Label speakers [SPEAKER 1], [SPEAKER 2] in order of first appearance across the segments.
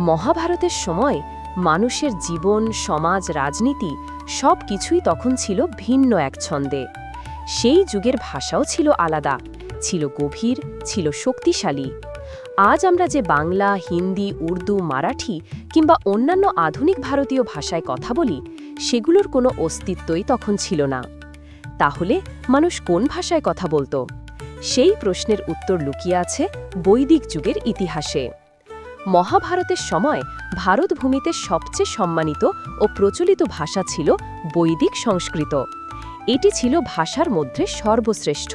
[SPEAKER 1] মহাভারতের সময় মানুষের জীবন, সমাজ, রাজনীতি সব কিছুই তখন ছিল ভিন্ন এক ছন্দে। সেই যুগের ভাষাও ছিল আলাদা, ছিল গভীর, ছিল শক্তিশালী। আজ আমরা যে বাংলা, হিন্দি, উর্দু, মারাঠি কিংবা অন্যান্য আধুনিক ভারতীয় ভাষায় কথা বলি, সেগুলোর কোনো অস্তিত্বই তখন ছিল না। তাহলে মানুষ কোন ভাষায় কথা বলতো? সেই প্রশ্নের উত্তর লুকিয়ে আছে বৈদিক যুগের ইতিহাসে। মহাভারতের সময় ভারতভূমিতে সবচেয়ে সম্মানিত ও প্রচলিত ভাষা ছিল বৈদিক সংস্কৃত। এটি ছিল ভাষার মধ্যে সর্বশ্রেষ্ঠ।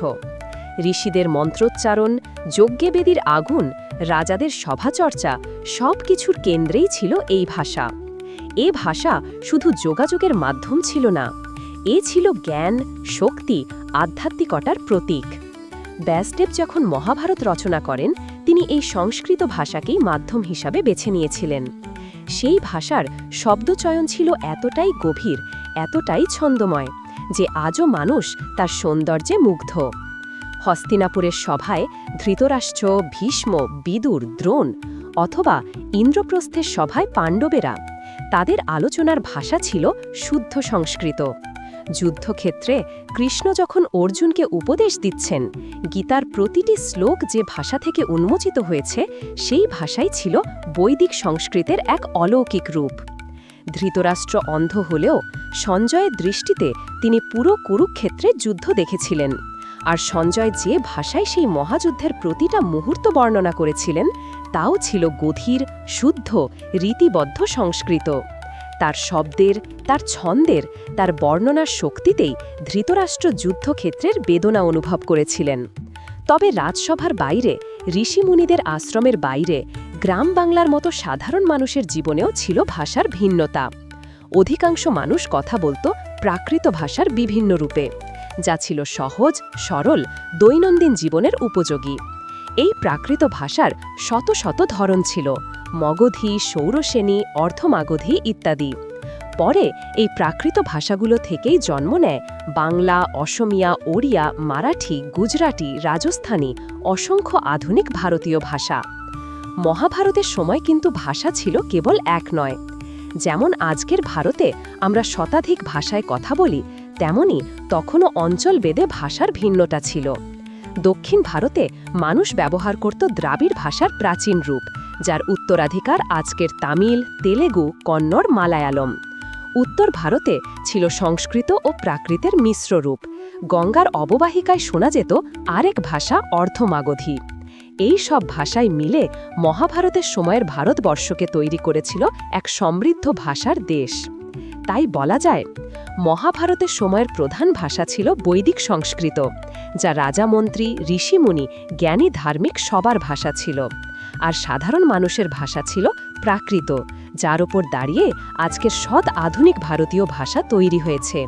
[SPEAKER 1] ঋষিদের মন্ত্রোচ্চারণ, যজ্ঞবেদীর আগুন, রাজাদের সভাচর্চা সব কিছুর কেন্দ্রেই ছিল এই ভাষা। এ ভাষা শুধু যোগাযোগের মাধ্যম ছিল না, এ ছিল জ্ঞান, শক্তি, আধ্যাত্মিকতার প্রতীক। ব্যাসদেব যখন মহাভারত রচনা করেন তিনি এই সংস্কৃত ভাষাকেই মাধ্যম হিসাবে বেছে নিয়েছিলেন। সেই ভাষার শব্দচয়ন ছিল এতটাই গভীর, এতটাই ছন্দময়, যে আজও মানুষ তার সৌন্দর্যে মুগ্ধ। হস্তিনাপুরের সভায় ধৃতরাষ্ট্র, ভীষ্ম, বিদুর, দ্রোণ অথবা ইন্দ্রপ্রস্থের সভায় পাণ্ডবেরা, তাদের আলোচনার ভাষা ছিল শুদ্ধ সংস্কৃত। যুদ্ধক্ষেত্রে কৃষ্ণ যখন অর্জুনকে উপদেশ দিচ্ছেন, গীতার প্রতিটি শ্লোক যে ভাষা থেকে উন্মোচিত হয়েছে, সেই ভাষাই ছিল বৈদিক সংস্কৃতের এক অলৌকিক রূপ। ধৃতরাষ্ট্র অন্ধ হলেও সঞ্জয়ের দৃষ্টিতে তিনি পুরো কুরুক্ষেত্রে যুদ্ধ দেখেছিলেন। আর সঞ্জয় যে ভাষায় সেই মহাযুদ্ধের প্রতিটা মুহূর্ত বর্ণনা করেছিলেন, তাও ছিল গধীর শুদ্ধ, রীতিবদ্ধ সংস্কৃত। তার শব্দের, তার ছন্দের, তার বর্ণনার শক্তিতেই ধৃতরাষ্ট্র যুদ্ধক্ষেত্রের বেদনা অনুভব করেছিলেন। তবে রাজসভার বাইরে ঋষিমুনিদের আশ্রমের বাইরে, গ্রাম বাংলার মতো সাধারণ মানুষের জীবনেও ছিল ভাষার ভিন্নতা। অধিকাংশ মানুষ কথা বলতো প্রাকৃত ভাষার বিভিন্ন রূপে, যা ছিল সহজ, সরল, দৈনন্দিন জীবনের উপযোগী। এই প্রাকৃত ভাষার শত শত ধরন ছিল। মগধী সৌরসেনী অর্ধমাগধী ইত্যাদি। পরে এই প্রাকৃত ভাষাগুলো থেকেই জন্ম নেয় বাংলা, অসমিয়া, ওড়িয়া, মারাঠি, গুজরাটি, রাজস্থানী, অসংখ্য আধুনিক ভারতীয় ভাষা। মহাভারতের সময় কিন্তু ভাষা ছিল কেবল এক নয়। যেমন আজকের ভারতে আমরা শতাধিক ভাষায় কথা বলি, তেমনি তখনও অঞ্চল বেদে ভাষার ভিন্নতা ছিল। দক্ষিণ ভারতে মানুষ ব্যবহার করত দ্রাবিড় ভাষার প্রাচীন রূপ, যার উত্তরাধিকার আজকের তামিল, তেলেগু, কন্নড়, মালায়ালম। উত্তর ভারতে ছিল সংস্কৃত ও প্রাকৃতের মিশ্র রূপ। গঙ্গার অববাহিকায় শোনা যেত আরেক ভাষা অর্ধমাগধী। এই সব ভাষায় মিলে মহাভারতের সময়ের ভারতবর্ষকে তৈরি করেছিল এক সমৃদ্ধ ভাষার দেশ। তাই বলা যায়, মহাভারতের সময়ের প্রধান ভাষা ছিল বৈদিক সংস্কৃত, যা রাজামন্ত্রী, ঋষিমুনি, জ্ঞানী, ধার্মিক সবার ভাষা ছিল। আর সাধারণ মানুষের ভাষা ছিল প্রাকৃত, যার ওপর দাঁড়িয়ে আজকের সৎ আধুনিক ভারতীয় ভাষা তৈরি হয়েছে।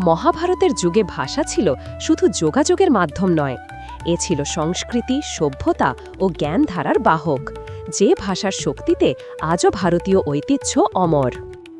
[SPEAKER 1] মহাভারতের যুগে ভাষা ছিল শুধু যোগাযোগের মাধ্যম নয়, এ ছিল সংস্কৃতি, সভ্যতা ও জ্ঞানধারার বাহক, যে ভাষার শক্তিতে আজও ভারতীয় ঐতিহ্য অমর।